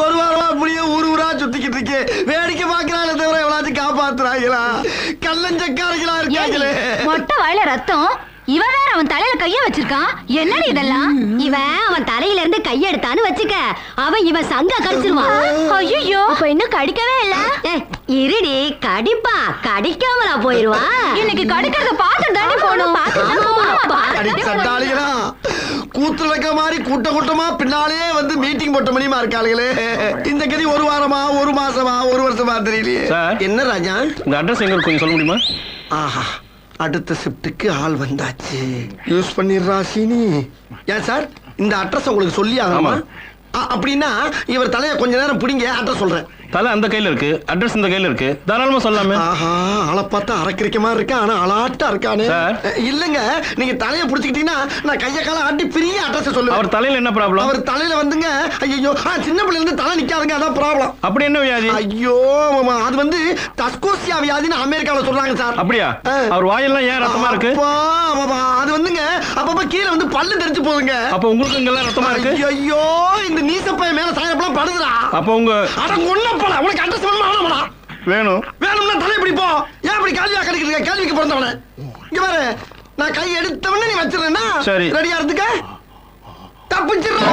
ஒரு வாரமா அப்படியே ஊர் ஊரா சுத்திக்கிட்டு இருக்கேன் வேடிக்கை பாக்குறாங்களே தவிர எவ்வளவு காப்பாத்துறாங்களா? கல்லஞ்சக்காரங்களா இருக்காங்களே. மொட்டை வாயில ரத்தம். இவன் வேற அவன் தலையில கைய வச்சிருக்கான். என்னடி இதெல்லாம்? இவன் அவன் தலையில இருந்து கையெடுத்தான்னு வச்சுக்க அவன் இவன் சங்க கடிச்சிருவான். ஐயோ அப்ப இன்னும் கடிக்கவே இல்ல. ஏய், இருடி கடிப்பா. கடிக்காமலா போயிருவான் இன்னைக்கு கடிக்கிறத பார்த்து தாண்டி போகணும் அடி சண்டாளிகளா கூத்து நடக்க மாதிரி கூட்ட கூட்டமா பின்னாலே வந்து மீட்டிங் போட்ட மணிமா இருக்காளுங்களே இந்த கதி ஒரு வாரமா ஒரு மாசமா ஒரு வருஷமா தெரியலையே. என்ன ராஜா? இந்த அட்ரஸ் எங்க இருக்கு கொஞ்சம் சொல்ல முடியுமா? ஆஹா அடுத்த ஷிஃப்ட்டுக்கு ஆள் வந்தாச்சு. யூஸ் பண்ணிடுறா சீனி. ஏன் சார்? இந்த அட்ரஸ் உங்களுக்கு சொல்லி ஆகணுமா அப்படின்னா இவர் தலையை கொஞ்ச நேரம் பிடிங்க அட்ரஸ் சொல்றேன். தலை அந்த கையில இருக்கு அட்ரஸ் இந்த கையில இருக்கு. தாராளமா சொல்லலாமே ஆஹா ஆளை பார்த்தா அரக்கிரிக்க மாதிரி இருக்கா? ஆனா அலாட்டா இருக்கானே. இல்லங்க நீங்க தலையை பிடிச்சிக்கிட்டீங்கன்னா நான் கைய கால ஆட்டி பெரிய அட்ரஸ் சொல்லுவேன். அவர் தலையில என்ன ப்ராப்ளம் அவர் தலையில வந்துங்க ஐயோ சின்ன பிள்ளைல இருந்து தலை நிக்காதுங்க அதான் ப்ராப்ளம் அப்படி என்ன வியாதி? ஐயோ அது வந்து தஸ்கோசியா வியாதின்னு அமெரிக்கால சொல்றாங்க சார் அப்படியா. அவர் வாயெல்லாம் ஏன் ரத்தமா இருக்கு? அது வந்துங்க அப்பப்ப கீழே வந்து பல்லு தெரிச்சு போகுதுங்க. அப்ப உங்களுக்கு இங்கெல்லாம் ரத்தமா இருக்கு? ஐயோ இந்த நீசப்பைய மேல சாயப்பெல்லாம் படுதுடா. அப்ப உங்க அட கொல்ல போல உனக்கு அட்ரஸ் வேணுமா வேணாமா வேணும். வேணும்னா தலை இப்படி போ. ஏன் இப்படி கேள்வியா கிடைக்கிறீங்க கேள்விக்கு பிறந்தவன. இங்க பாரு நான் கை எடுத்தவன நீ வச்சிருந்தா சரி. ரெடியா இருந்துக்க. தப்பிச்சிடறா